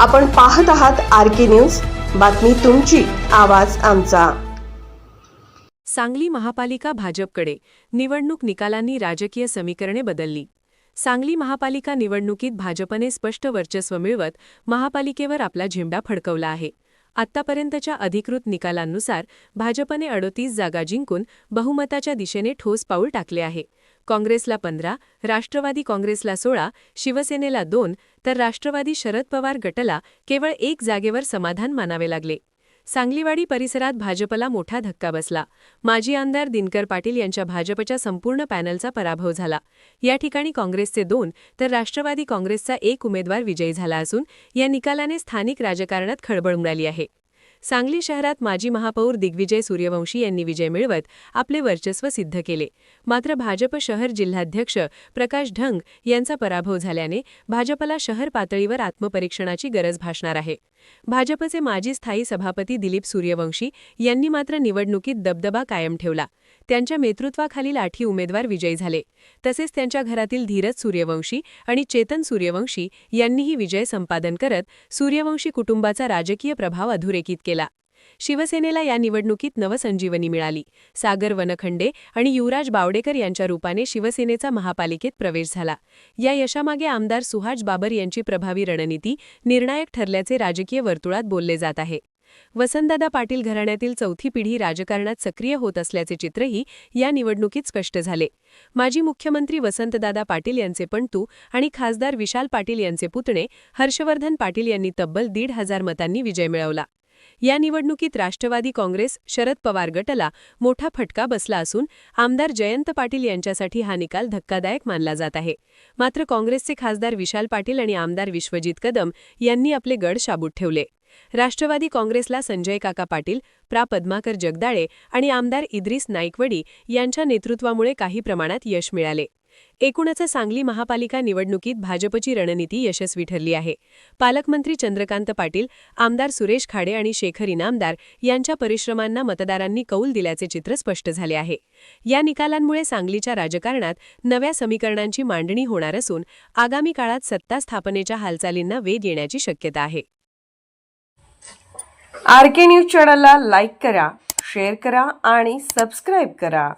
आपण पाहत आहात आर के न्यूज. बातमी तुमची आवाज आमचा. सांगली महापालिका भाजपकडे निवडणूक निकालांनी राजकीय समीकरणे बदलली. सांगली महापालिका निवडणुकीत भाजपने स्पष्ट वर्चस्व मिळवत महापालिकेवर आपला झेंडा फडकवला आहे. आत्तापर्यंतच्या अधिकृत निकालांनुसार भाजपने अडोतीस जागा जिंकून बहुमताच्या दिशेने ठोस पाऊल टाकले आहे. काँग्रेसला पंधरा राष्ट्रवादी काँग्रेसला सोळा शिवसेनेला दोन तर राष्ट्रवादी शरद पवार गटला केवळ एक जागेवर समाधान मानावे लागले. सांगलीवाडी परिसरात भाजपला मोठा धक्का बसला. माजी आमदार दिनकर पाटील यांच्या भाजपच्या संपूर्ण पॅनलचा पराभव झाला. या ठिकाणी काँग्रेसचे दोन तर राष्ट्रवादी काँग्रेसचा एक उमेदवार विजयी झाला असून या निकालाने स्थानिक राजकारणात खळबळ उडाली आहे. सांगली शहरात माजी महापौर दिग्विजय सूर्यवंशी यांनी विजय मिळवत आपले वर्चस्व सिद्ध केले. मात्र भाजप शहर जिल्हाध्यक्ष प्रकाश ढंग यांचा पराभव झाल्याने भाजपला शहर पातळीवर आत्मपरीक्षणाची गरज भासणार आहे. भाजपचे माजी स्थायी सभापती दिलीप सूर्यवंशी यांनी मात्र निवडणुकीत दबदबा कायम ठेवला. त्यांच्या नेतृत्वाखालील आठी उमेदवार विजयी झाले. तसेच त्यांच्या घरातील धीरज सूर्यवंशी आणि चेतन सूर्यवंशी यांनीही विजय संपादन करत सूर्यवंशी कुटुंबाचा राजकीय प्रभाव अधोरेखित केला. शिवसेनेला या निवडणुकीत नवसंजीवनी मिळाली. सागर वनखंडे आणि युवराज बावडेकर यांच्या रूपाने शिवसेनेचा महापालिकेत प्रवेश झाला. या यशामागे आमदार सुहाज बाबर यांची प्रभावी रणनीती निर्णायक ठरल्याचे राजकीय वर्तुळात बोलले जात आहे. वसंतदादा पाटील घराण्यातील चौथी पिढी राजकारणात सक्रिय होत असल्याचे चित्रही या निवडणुकीत स्पष्ट झाले. माजी मुख्यमंत्री वसंतदादा पाटील यांचे पणतू आणि खासदार विशाल पाटील यांचे पुतणे हर्षवर्धन पाटील यांनी तब्बल दीड हजार मतांनी विजय मिळवला. या निवडणुकीत राष्ट्रवादी काँग्रेस शरद पवार गटला मोठा फटका बसला असून आमदार जयंत पाटील यांच्यासाठी हा निकाल धक्कादायक मानला जात आहे. मात्र काँग्रेसचे खासदार विशाल पाटील आणि आमदार विश्वजित कदम यांनी आपले गड शाबूत ठेवले. राष्ट्रवादी काँग्रेसला संजय काका पाटील प्रा. पद्माकर जगदाळे आणि आमदार इद्रिस नाईकवडी यांच्या नेतृत्वामुळे काही प्रमाणात यश मिळाले. एकूणच सांगली महापालिका निवडणुकीत भाजपची रणनीती यशस्वी ठरली आहे. पालकमंत्री चंद्रकांत पाटील आमदार सुरेश खाडे आणि शेखर इनामदार यांच्या परिश्रमांना मतदारांनी कौल दिल्याचे चित्र स्पष्ट झाले आहे. या निकालांमुळे सांगलीच्या राजकारणात नव्या समीकरणांची मांडणी होणार असून आगामी काळात सत्ता स्थापनेच्या हालचालींना वेग येण्याची शक्यता आहे. आर के न्यूज चॅनलला लाईक करा शेअर करा आणि सबस्क्राईब करा.